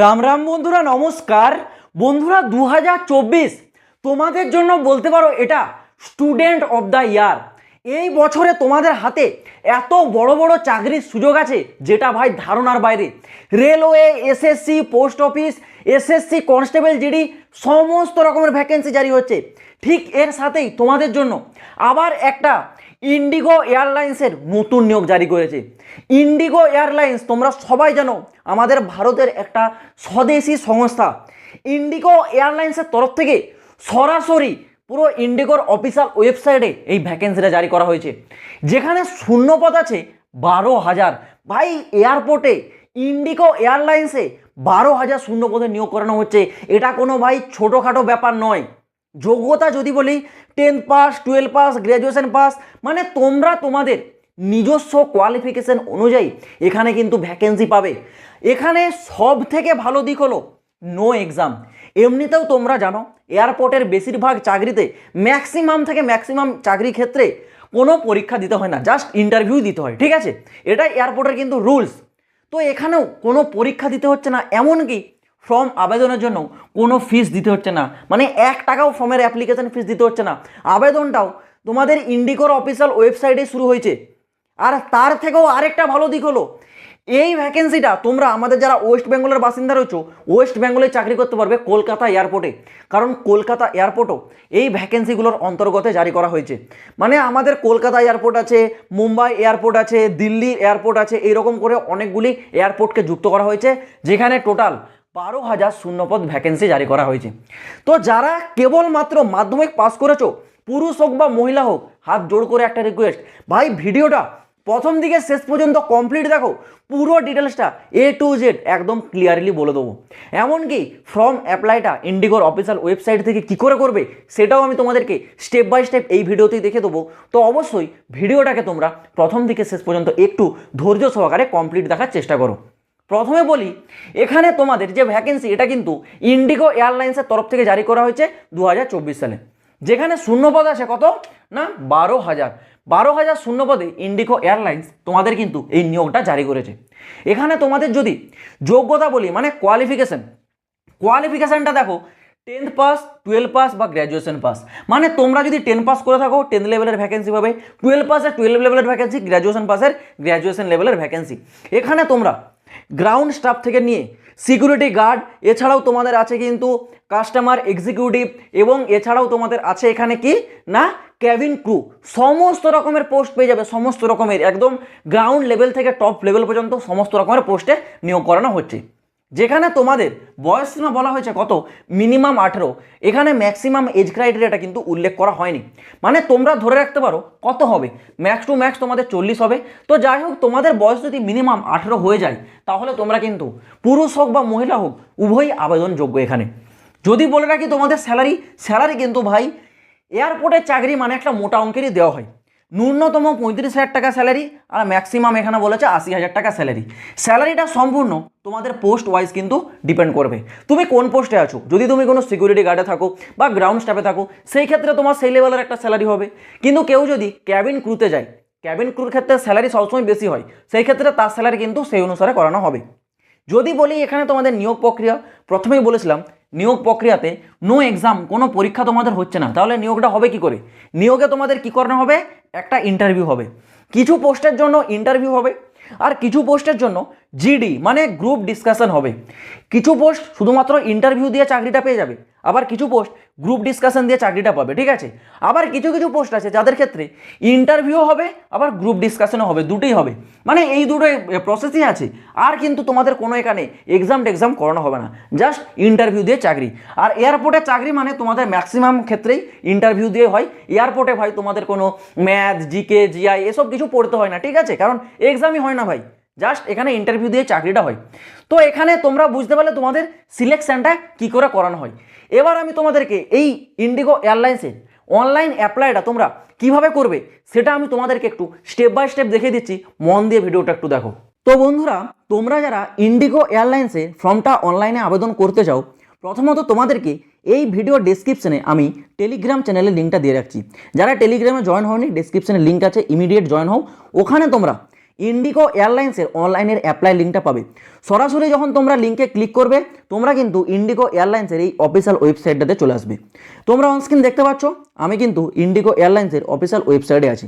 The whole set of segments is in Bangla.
রাম রাম বন্ধুরা, নমস্কার। বন্ধুরা দু হাজার চব্বিশ, তোমাদের জন্য বলতে পারো এটা স্টুডেন্ট অফ দ্য ইয়ার এই বছরে তোমাদের হাতে এত বড় বড় চাকরির সুযোগ আছে, যেটা ভাই ধারণার বাইরে। Railway SSC post office SSC constable GD সমস্ত রকমের ভ্যাকেন্সি জারি হচ্ছে। ঠিক এর সাথেই তোমাদের জন্য আবার একটা ইন্ডিগো এয়ারলাইন্সের নতুন নিয়োগ জারি করেছে। ইন্ডিগো এয়ারলাইন্স তোমরা সবাই জানো, আমাদের ভারতের একটা স্বদেশি সংস্থা। ইন্ডিগো এয়ারলাইন্সের তরফ থেকে সরাসরি পুরো ইন্ডিগোর অফিসিয়াল ওয়েবসাইটে এই ভ্যাকেন্সিটা জারি করা হয়েছে। যেখানে শূন্যপদ আছে বারো হাজার। ভাই এয়ারপোর্টে ইন্ডিগো এয়ারলাইন্সে বারো হাজার শূন্যপদে নিয়োগ করানো হচ্ছে। এটা কোনো ভাই ছোটোখাটো ব্যাপার নয়। যোগ্যতা যদি বলি tenth pass twelve pass graduation pass মানে তোমরা তোমাদের নিজস্ব কোয়ালিফিকেশন অনুযায়ী এখানে কিন্তু ভ্যাকেন্সি পাবে। এখানে সব থেকে ভালো দিক হলো নো এক্সাম এমনিতেও তোমরা জানো এয়ারপোর্টের বেশিরভাগ চাকরিতে ম্যাক্সিমাম থেকে ম্যাক্সিমাম চাকরি ক্ষেত্রে কোনো পরীক্ষা দিতে হয় না জাস্ট ইন্টারভিউ দিতে হয়, ঠিক আছে? এটা এয়ারপোর্টের কিন্তু রুলস তো এখানেও কোনো পরীক্ষা দিতে হচ্ছে না, এমনকি ফর্ম আবেদনের জন্য কোনো ফিস দিতে হচ্ছে না। মানে এক টাকাও ফর্মের অ্যাপ্লিকেশন ফিস দিতে হচ্ছে না। আবেদনটাও তোমাদের ইন্ডিকোর অফিসিয়াল ওয়েবসাইটে শুরু হয়েছে। আর তার থেকেও আরেকটা ভালো দিক হলো, এই ভ্যাকেন্সিটা তোমরা আমাদের যারা ওয়েস্ট বেঙ্গলের বাসিন্দা রয়েছো ওয়েস্ট বেঙ্গলে চাকরি করতে পারবে কলকাতা এয়ারপোর্টে কারণ কলকাতা এয়ারপোর্টও এই ভ্যাকেন্সিগুলোর অন্তর্গতে জারি করা হয়েছে। মানে আমাদের কলকাতা এয়ারপোর্ট আছে, মুম্বাই এয়ারপোর্ট আছে, দিল্লি এয়ারপোর্ট আছে, এইরকম করে অনেকগুলি এয়ারপোর্টকে যুক্ত করা হয়েছে, যেখানে টোটাল বারো হাজার শূন্যপদ ভ্যাকেন্সি জারি করা হয়েছে। তো যারা কেবলমাত্র মাধ্যমিক পাস করেছ, পুরুষ হোক বা মহিলা হোক, হাত জোড় করে একটা রিকোয়েস্ট ভাই, ভিডিওটা প্রথম দিকে শেষ পর্যন্ত কমপ্লিট দেখো, পুরো ডিটেলসটা এ টু জেড একদম ক্লিয়ারলি বলে দেবো। এমনকি ফর্ম অ্যাপ্লাইটা ইন্ডিগোর অফিসিয়াল ওয়েবসাইট থেকে কী করে করবে, সেটাও আমি তোমাদেরকে স্টেপ বাই স্টেপ এই ভিডিওতেই দেখে দেবো। তো অবশ্যই ভিডিওটাকে তোমরা প্রথম থেকে শেষ পর্যন্ত একটু ধৈর্য সহকারে কমপ্লিট দেখার চেষ্টা করো। প্রথমে বলি, এখানে তোমাদের যে ভ্যাকেন্সি এটা কিন্তু ইন্ডিগো এয়ারলাইন্সের তরফ থেকে জারি করা হয়েছে দু হাজার চব্বিশ সালে। যেখানে শূন্যপদ আছে কত? না বারো হাজার বারো হাজার শূন্যপদে ইন্ডিগো এয়ারলাইন্স তোমাদের কিন্তু এই নিয়োগটা জারি করেছে। এখানে তোমাদের যদি যোগ্যতা বলি মানে কোয়ালিফিকেশন কোয়ালিফিকেশানটা দেখো টেন্থ পাস টুয়েলভ পাস বা গ্র্যাজুয়েশন পাস মানে তোমরা যদি টেন পাস করে থাকো টেন্থ লেভেলের ভ্যাকেন্সি পাবে। টুয়েলভ পাসের টুয়েলভ লেভেলের ভ্যাকেন্সি গ্র্যাজুয়েশন পাসের গ্র্যাজুয়েশন লেভেলের ভ্যাকেন্সি এখানে তোমরা গ্রাউন্ড স্টাফ থেকে নিয়ে সিকিউরিটি গার্ড এছাড়াও তোমাদের আছে কিন্তু কাস্টমার এক্সিকিউটিভ এবং এছাড়াও তোমাদের আছে এখানে কি? না ক্যাবিন ক্রু সমস্ত রকমের পোস্ট পেয়ে যাবে, সমস্ত রকমের। একদম গ্রাউন্ড লেভেল থেকে টপ লেভেল পর্যন্ত সমস্ত রকমের পোস্টে নিয়োগ করানো হচ্ছে। যেখানে তোমাদের বয়স সীমা বলা হয়েছে কত? মিনিমাম আঠেরো। এখানে ম্যাক্সিমাম এজ ক্রাইটেরিয়াটা কিন্তু উল্লেখ করা হয়নি। মানে তোমরা ধরে রাখতে পারো কত হবে? ম্যাক্স টু ম্যাক্স তোমাদের চল্লিশ হবে। তো যাই হোক, তোমাদের বয়স যদি মিনিমাম আঠেরো হয়ে যায়, তাহলে তোমরা কিন্তু পুরুষ হোক বা মহিলা হোক, উভয়ই আবেদনযোগ্য এখানে। যদি বলে রাখি তোমাদের স্যালারি স্যালারি কিন্তু ভাই এয়ারপোর্টের চাকরি মানে একটা মোটা অঙ্কেরই দেওয়া হয়। ন্যূনতম পঁয়ত্রিশ হাজার টাকা স্যালারি আর ম্যাক্সিমাম এখানে বলেছে আশি হাজার টাকা স্যালারি স্যালারিটা সম্পূর্ণ তোমাদের পোস্ট ওয়াইজ কিন্তু ডিপেন্ড করবে। তুমি কোন পোস্টে আছো? যদি তুমি কোনো সিকিউরিটি গার্ডে থাকো বা গ্রাউন্ড স্টাফে থাকো, সেই ক্ষেত্রে তোমার সেই লেভেলের একটা স্যালারি হবে। কিন্তু কেউ যদি ক্যাবিন ক্রুতে যায় ক্যাবিন ক্রুর ক্ষেত্রে স্যালারি সবসময় বেশি হয়, সেই ক্ষেত্রে তার স্যালারি কিন্তু সেই অনুসারে করানো হবে। যদি বলি এখানে তোমাদের নিয়োগ প্রক্রিয়া, প্রথমেই বলেছিলাম নিয়োগ প্রক্রিয়াতে নো এক্সাম কোনো পরীক্ষা তোমাদের হচ্ছে না। তাহলে নিয়োগটা হবে কি করে? নিয়োগে তোমাদের কি করানো হবে? একটা ইন্টারভিউ হবে। কিছু পোস্টের জন্য ইন্টারভিউ হবে। আর কিছু পোস্টের জন্য জিডি মানে গ্রুপ ডিসকাশন হবে। কিছু পোস্ট শুধুমাত্র ইন্টারভিউ দিয়ে চাকরিটা পেয়ে যাবে, আবার কিছু পোস্ট গ্রুপ ডিসকাশন দিয়ে চাকরিটা পাবে, ঠিক আছে? আবার কিছু কিছু পোস্ট আছে যাদের ক্ষেত্রে ইন্টারভিউ হবে, আবার গ্রুপ ডিসকাশনও হবে, দুটোই হবে। মানে এই দুটো প্রসেসই আছে, আর কিন্তু তোমাদের কোনো এখানে এক্সাম টেক্সাম করানো হবে না জাস্ট ইন্টারভিউ দিয়ে চাকরি। আর এয়ারপোর্টে চাকরি মানে তোমাদের ম্যাক্সিমাম ক্ষেত্রেই ইন্টারভিউ দিয়ে হয় এয়ারপোর্টে ভাই তোমাদের কোনো ম্যাথ জিকে জিআই এসব কিছু পড়তে হয় না, ঠিক আছে? কারণ এক্সামই হয় না ভাই। জাস্ট এখানে ইন্টারভিউ দিয়ে চাকরিটা হয়। তো এখানে তোমরা বুঝতে পারলে তোমাদের সিলেকশানটা কি করে করানো হয়। এবার আমি তোমাদেরকে এই ইন্ডিগো এয়ারলাইন্সের অনলাইন অ্যাপ্লাইটা তোমরা কীভাবে করবে, সেটা আমি তোমাদেরকে একটু স্টেপ বাই স্টেপ দেখিয়ে দিচ্ছি। মন দিয়ে ভিডিওটা একটু দেখো। তো বন্ধুরা, তোমরা যারা ইন্ডিগো এয়ারলাইন্সে ফর্মটা অনলাইনে আবেদন করতে চাও, প্রথমত তোমাদেরকে এই ভিডিও ডেসক্রিপশনে আমি টেলিগ্রাম চ্যানেলের লিঙ্কটা দিয়ে রাখছি। যারা টেলিগ্রামে জয়েন হওনি ডেসক্রিপশনে লিঙ্ক আছে ইমিডিয়েট জয়েন হও। ওখানে তোমরা ইন্ডিগো এয়ারলাইন্সের অনলাইনের অ্যাপ্লাই লিঙ্কটা পাবে। সরাসরি যখন তোমরা লিঙ্কে ক্লিক করবে, তোমরা কিন্তু ইন্ডিগো এয়ারলাইন্সের এই অফিসিয়াল ওয়েবসাইটটাতে চলে আসবে। তোমরা অনস্ক্রিন দেখতে পাচ্ছ, আমি কিন্তু ইন্ডিগো এয়ারলাইন্সের অফিসিয়াল ওয়েবসাইটে আছি।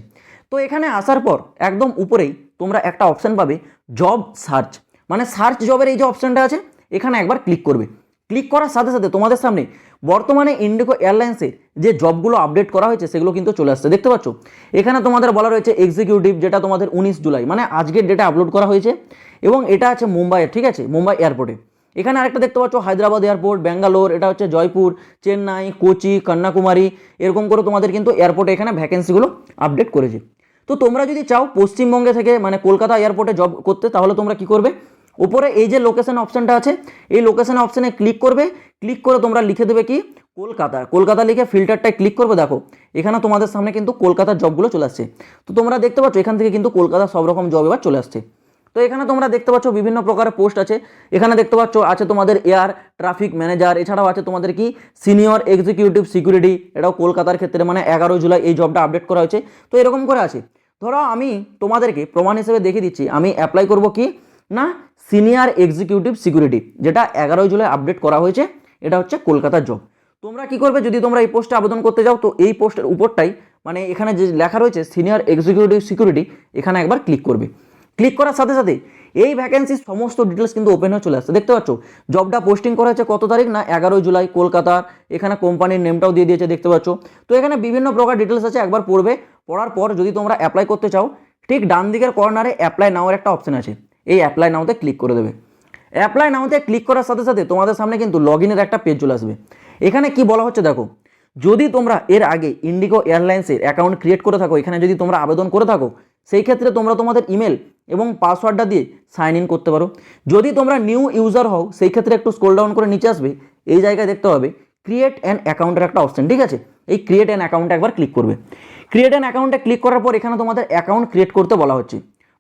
তো এখানে আসার পর একদম উপরেই তোমরা একটা অপশান পাবে জব সার্চ মানে সার্চ জবের এই যে অপশানটা আছে, এখানে একবার ক্লিক করবে। ক্লিক করার সাথে সাথে তোমাদের সামনে বর্তমানে ইন্ডিগো এয়ারলাইন্সে যে জবগুলো আপডেট করা হয়েছে, সেগুলো কিন্তু চলে আসছে। দেখতে পাচ্ছ? এখানে তোমাদের বলা রয়েছে এক্সিকিউটিভ যেটা তোমাদের উনিশ জুলাই মানে আজকের ডেটা আপলোড করা হয়েছে, এবং এটা আছে মুম্বাইয়ের ঠিক আছে? মুম্বাই এয়ারপোর্টে এখানে আরেকটা দেখতে পাচ্ছ, হায়দ্রাবাদ এয়ারপোর্ট ব্যাঙ্গালোর, এটা হচ্ছে জয়পুর, চেন্নাই, কোচি, কন্যাকুমারী, এরকম করে তোমাদের কিন্তু এয়ারপোর্টে এখানে ভ্যাকেন্সিগুলো আপডেট করেছে। তো তোমরা যদি চাও, পশ্চিমবঙ্গে থেকে মানে কলকাতা এয়ারপোর্টে জব করতে, তাহলে তোমরা কি করবে? উপরে এই যে লোকেশন অপশানটা আছে, এই লোকেশন অপশানে ক্লিক করবে ক্লিক করে তোমরা লিখে দেবে কি? কলকাতা। কলকাতা লিখে ফিল্টারটায় ক্লিক করবে, দেখো, এখানে তোমাদের সামনে কিন্তু কলকাতার জবগুলো চলে আসছে। তো তোমরা দেখতে পাচ্ছ, এখান থেকে কিন্তু কলকাতা সব রকম জব এবার চলে আসছে। তো এখানে তোমরা দেখতে পাচ্ছ, বিভিন্ন প্রকারের পোস্ট আছে। এখানে দেখতে পাচ্ছ, আছে তোমাদের এয়ার ট্রাফিক ম্যানেজার এছাড়াও আছে তোমাদের কি? সিনিয়র এক্সিকিউটিভ সিকিউরিটি এটাও কলকাতার ক্ষেত্রে মানে এগারো জুলাই এই জবটা আপডেট করা হয়েছে। তো এরকম করে আছে। ধরো আমি তোমাদেরকে প্রমাণ হিসেবে দেখিয়ে দিচ্ছি। আমি অ্যাপ্লাই করব কি? না সিনিয়র এক্সিকিউটিভ সিকিউরিটি, যেটা এগারোই জুলাই আপডেট করা হয়েছে, এটা হচ্ছে কলকাতার জব। তোমরা কি করবে যদি তোমরা এই পোস্টে আবেদন করতে যাও, তো এই পোস্টের উপরটাই মানে এখানে যে লেখা রয়েছে, সিনিয়র এক্সিকিউটিভ সিকিউরিটি, এখানে একবার ক্লিক করবে। ক্লিক করার সাথে সাথে এই ভ্যাকেন্সির সমস্ত ডিটেলস কিন্তু ওপেন হয়ে চলে আসছে। দেখতে পাচ্ছ, জবটা পোস্টিং করা হয়েছে কত তারিখ না এগারোই জুলাই কলকাতার এখানে কোম্পানির নেমটাও দিয়ে দিয়েছে, দেখতে পাচ্ছ। তো এখানে বিভিন্ন প্রকার ডিটেলস আছে, একবার পড়বে, পড়ার পর যদি তোমরা অ্যাপ্লাই করতে চাও, ঠিক ডান দিকের কর্নারে অ্যাপ্লাই নাওয়ের একটা অপশন আছে। এই অ্যাপ্লাই নাওতে ক্লিক করে দেবে। অ্যাপ্লাই নাওতে ক্লিক করার সাথে সাথে তোমাদের সামনে কিন্তু লগ ইনের একটা পেজ চলে আসবে। এখানে কি বলা হচ্ছে দেখো, যদি তোমরা এর আগে ইন্ডিগো এয়ারলাইন্সের অ্যাকাউন্ট ক্রিয়েট করে থাকো, এখানে যদি তোমরা আবেদন করে থাকো, সেই ক্ষেত্রে তোমরা তোমাদের ইমেল এবং পাসওয়ার্ডটা দিয়ে সাইন ইন করতে পারো। যদি তোমরা নিউ ইউজার হও, সেই ক্ষেত্রে একটু স্ক্রোল ডাউন করে নিচে আসবে, এই জায়গায় দেখতে হবে ক্রিয়েট অ্যান অ্যাকাউন্টের একটা অপশন ঠিক আছে? এই ক্রিয়েট অ্যান অ্যাকাউন্টে একবার ক্লিক করবে। ক্রিয়েট অ্যান অ্যাকাউন্টে ক্লিক করার পর এখানে তোমাদের অ্যাকাউন্ট ক্রিয়েট করতে বলা হচ্ছে।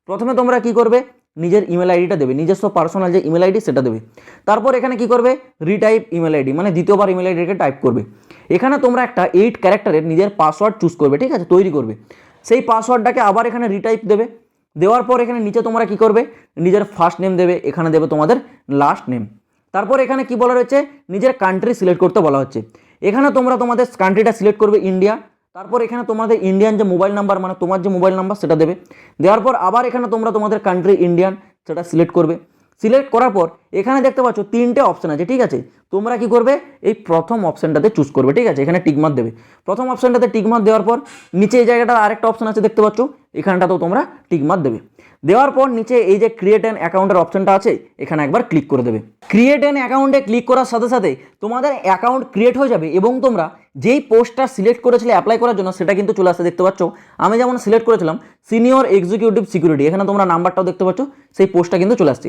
প্রথমে তোমরা কি করবে? নিজের ইমেল আইডিটা দেবে, নিজস্ব পার্সোনাল যে ইমেল আইডি সেটা দেবে। তারপর এখানে কি করবে? রিটাইপ ইমেল আইডি মানে দ্বিতীয়বার ইমেল আইডিকে টাইপ করবে। এখানে তোমরা একটা এইট ক্যারেক্টারের নিজের পাসওয়ার্ড চুজ করবে, ঠিক আছে? তৈরি করবে। সেই পাসওয়ার্ডটাকে আবার এখানে রিটাইপ দেবে। দেওয়ার পর এখানে নিচে তোমরা কি করবে? নিজের ফার্স্ট নেম দেবে, এখানে দেবে তোমাদের লাস্ট নেম তারপর এখানে কি বলা রয়েছে? নিজের কান্ট্রি সিলেক্ট করতে বলা হচ্ছে। এখানে তোমরা তোমাদের কান্ট্রিটা সিলেক্ট করবে ইন্ডিয়া তারপর এখানে তোমাদের ইন্ডিয়ান যে মোবাইল নাম্বার মানে তোমার যে মোবাইল নাম্বার সেটা দেবে। দেওয়ার পর আবার এখানে তোমরা তোমাদের কান্ট্রি ইন্ডিয়ান সেটা সিলেক্ট করবে। সিলেক্ট করার পর এখানে দেখতে পাচ্ছ তিনটে অপশান আছে, ঠিক আছে? তোমরা কি করবে? এই প্রথম অপশানটাতে চুজ করবে, ঠিক আছে? এখানে টিকমার দেবে। প্রথম অপশানটাতে টিকমার দেওয়ার পর নিচে এই জায়গাটা আরেকটা অপশান আছে, দেখতে পাচ্ছ? এখানটাতেও তোমরা টিকমার দেবে। দেওয়ার পর নিচে এই যে ক্রিয়েট অ্যান অ্যাকাউন্টের অপশনটা আছে, এখানে একবার ক্লিক করে দেবে। ক্রিয়েট অ্যান অ্যাকাউন্টে ক্লিক করার সাথে সাথে তোমাদের অ্যাকাউন্ট ক্রিয়েট হয়ে যাবে এবং তোমরা যেই পোস্টটা সিলেক্ট করেছিলে অ্যাপ্লাই করার জন্য, সেটা কিন্তু চলে আসতে দেখতে পাচ্ছ? আমি যেমন সিলেক্ট করেছিলাম সিনিয়র এক্সিকিউটিভ সিকিউরিটি এখানে তোমরা নাম্বারটাও দেখতে পাচ্ছ, সেই পোস্টটা কিন্তু চলে আসছে।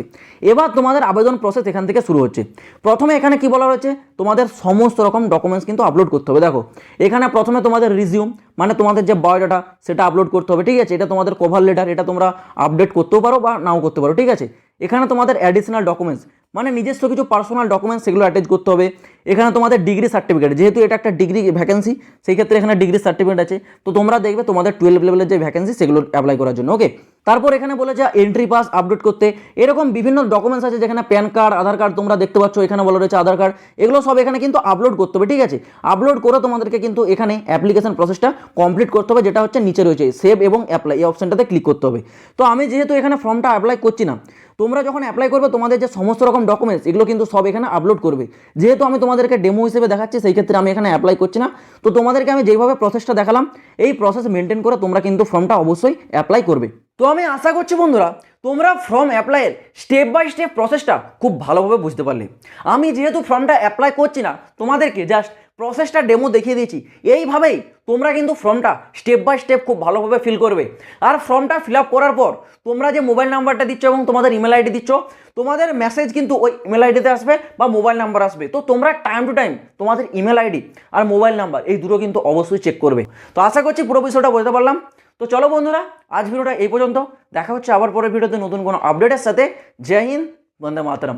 এবার তোমাদের আবেদন প্রসেস এখান থেকে শুরু হচ্ছে। প্রথমে এখানে কি বলা রয়েছে তোমাদের সমস্ত রকম ডকুমেন্টস কিন্তু আপলোড করতে হবে। দেখো, এখানে প্রথমে তোমাদের রিজিউম মানে তোমাদের যে বায়োডাটা সেটা আপলোড করতে হবে, ঠিক আছে? এটা তোমাদের কভার লেটার এটা তোমরা আপডেট করতেও পারো বা নাও করতে পারো, ঠিক আছে? এখানে তোমাদের অ্যাডিশনাল ডকুমেন্টস মানে নিজস্ব কিছু পার্সোনাল ডকুমেন্টস সেগুলো অ্যাটাচ করতে হবে। এখানে তোমাদের ডিগ্রি সার্টিফিকেট যেহেতু এটা একটা ডিগ্রি ভ্যাকেন্সি সেই ক্ষেত্রে এখানে ডিগ্রি সার্টিফিকেট আছে। তো তোমরা দেখবে তোমাদের টুয়েলভ লেভেলের যে ভ্যাকেন্সি সেগুলো অ্যাপ্লাই করার জন্য ওকে তারপর এখানে বলেছে এন্ট্রি পাস আপডেট করতে। এরকম বিভিন্ন ডকুমেন্টস আছে যেখানে প্যান কার্ড আধার কার্ড তোমরা দেখতে পাচ্ছ, এখানে বলা রয়েছে আধার কার্ড এগুলো সব এখানে কিন্তু আপলোড করতে হবে, ঠিক আছে? আপলোড করে তোমাদেরকে কিন্তু এখানে অ্যাপ্লিকেশন প্রসেসটা কমপ্লিট করতে হবে, যেটা হচ্ছে নিচে রয়েছে সেভ এবং অ্যাপ্লাই এই অপশনটাতে ক্লিক করতে হবে। তো আমি যেহেতু এখানে ফর্মটা অ্যাপ্লাই করছি না, তোমরা যখন অ্যাপ্লাই করবে, তোমাদের যে সমস্ত রকম ডকুমেন্টস এগুলো কিন্তু সব এখানে আপলোড করবে। যেহেতু আমি তোমাদেরকে ডেমো হিসেবে দেখাচ্ছি, সেই ক্ষেত্রে আমি এখানে অ্যাপ্লাই করছি না। তো তোমাদেরকে আমি যেইভাবে প্রসেসটা দেখালাম, এই প্রসেস মেনটেন করে তোমরা কিন্তু ফর্মটা অবশ্যই অ্যাপ্লাই করবে। তো আমি আশা করছি বন্ধুরা, তোমরা ফর্ম অ্যাপ্লাইয়ের স্টেপ বাই স্টেপ প্রসেসটা খুব ভালোভাবে বুঝতে পারলে। আমি যেহেতু ফর্মটা অ্যাপ্লাই করছি না, তোমাদেরকে জাস্ট প্রসেসটা ডেমো দেখিয়ে দিয়েছি। এইভাবেই তোমরা কিন্তু ফর্মটা স্টেপ বাই স্টেপ খুব ভালোভাবে ফিল করবে। আর ফর্মটা ফিল করার পর, তোমরা যে মোবাইল নাম্বারটা দিচ্ছ এবং তোমাদের ইমেল আইডি দিচ্ছ, তোমাদের মেসেজ কিন্তু ওই ইমেল আইডিতে আসবে বা মোবাইল নাম্বার আসবে। তো তোমরা টাইম টু টাইম তোমাদের ইমেল আইডি আর মোবাইল নাম্বার এই দুটো কিন্তু অবশ্যই চেক করবে। তো আশা করছি পুরো বিষয়টা বুঝতে পারলাম। তো চলো বন্ধুরা, আজ ভিডিওটা এই পর্যন্ত। দেখা হচ্ছে আবার পরের ভিডিওতে নতুন কোনো আপডেটের সাথে। জয় হিন্দ, বন্দে মাতরম।